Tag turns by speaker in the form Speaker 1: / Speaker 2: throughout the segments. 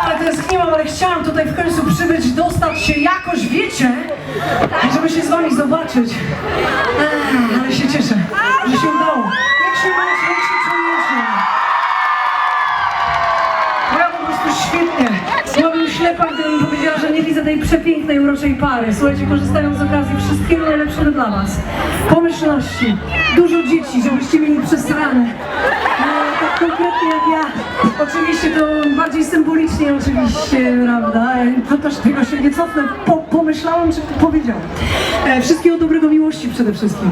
Speaker 1: Ale tęskniłam, ale chciałam tutaj w końcu przybyć, dostać się jakoś, wiecie, żeby się z wami zobaczyć. Ale się cieszę, że się udało. Jak się macie, jak się czujecie? Ja po prostu świetnie. Byłabym ślepa, gdybym powiedziała, że nie widzę tej przepięknej, uroczej pary. Słuchajcie, korzystając z okazji, wszystkiego najlepszego dla was. Pomyślności, dużo dzieci, żebyście mieli przesrane. E, tak konkretnie jak ja. Oczywiście to bardziej symbolicznie oczywiście, prawda? Też tego się nie cofnę. Po, pomyślałam, czy powiedziałam. E, wszystkiego dobrego miłości przede wszystkim.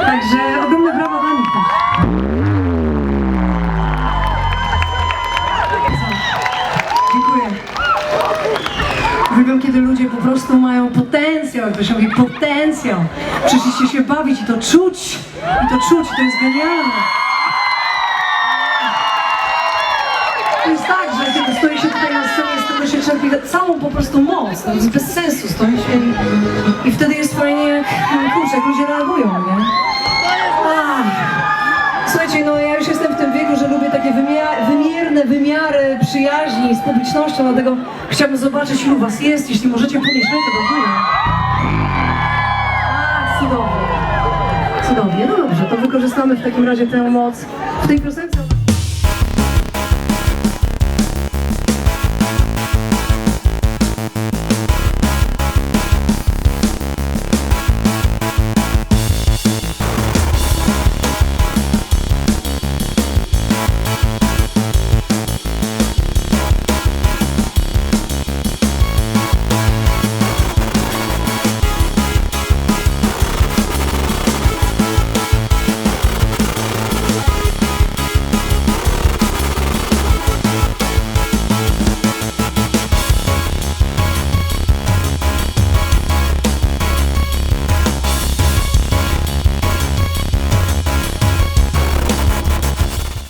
Speaker 1: Także ogromne brawa dla nich. Dziękuję. Uwielbiam, kiedy ludzie po prostu mają potencjał, jak to się mówi, potencjał. Przyszliście się bawić i to czuć. I to czuć, to jest genialne. Czerpie całą po prostu moc. To jest bez sensu, stoi i, i wtedy jest fajnie, jak, kurczę, jak ludzie reagują, nie? Ach. Słuchajcie, no ja już jestem w tym wieku, że lubię takie wymierne wymiary przyjaźni z publicznością, dlatego chciałabym zobaczyć, ilu was jest, jeśli możecie podnieść rękę do góry. A, cudownie. Cudownie, no dobrze, to wykorzystamy w takim razie tę moc w tej piosence.